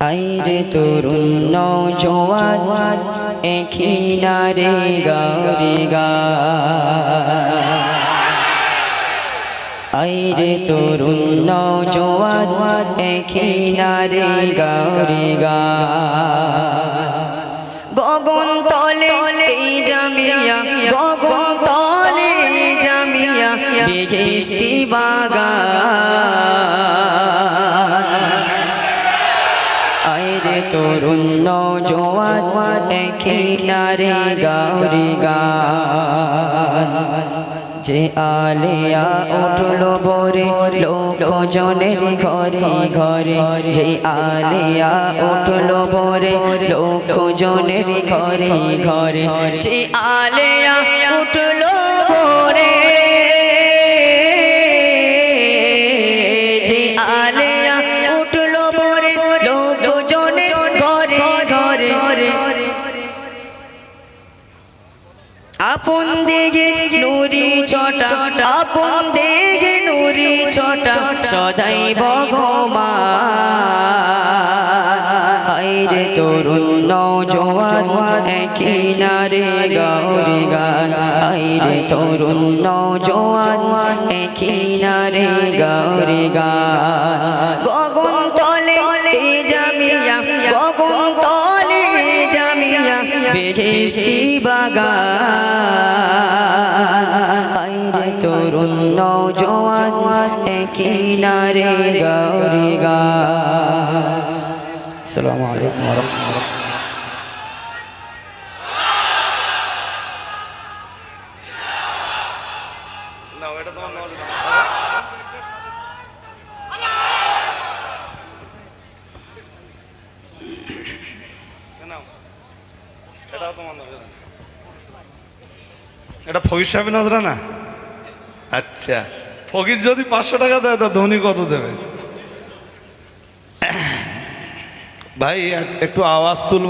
আইরে তরুণ নৌজওয়ান এখিনারে গারি গা। আইরে তরুণ নৌজওয়ান এখিনারে গারি গা। গগন তলে জামিয়া, গগন তলে জামিয়া বাগান। আইরে তরুণ নৌজওয়ান এখিনারে গারি গান। যে আলিয়া উঠল বরে লোক জনের ঘরে ঘরে। যে আলিয়া উঠল বরে লোক জনের ঘরে ঘরে। যে আলিয়া আপন দিগে নুরি ছটা, আপন দিগে নুরি ছটা, সদাই ভগবান। আইরে তরুণ নৌজওয়ান কিনারে গৌরি গান। আইরে তরুণ নৌজওয়ান কিনারে গৌরি গান। বেহেস্তি বাগান। আইরে তরুণ নৌজওয়ান কিনারে গৌরি গান। নাও এটা তোমার নাও এটা ফকির সাহেবের নজরা না? আচ্ছা। ফকির যদি পাঁচশো টাকা দেয়, তা ধনী কত দেবে? ভাই, একটু আওয়াজ তুলবে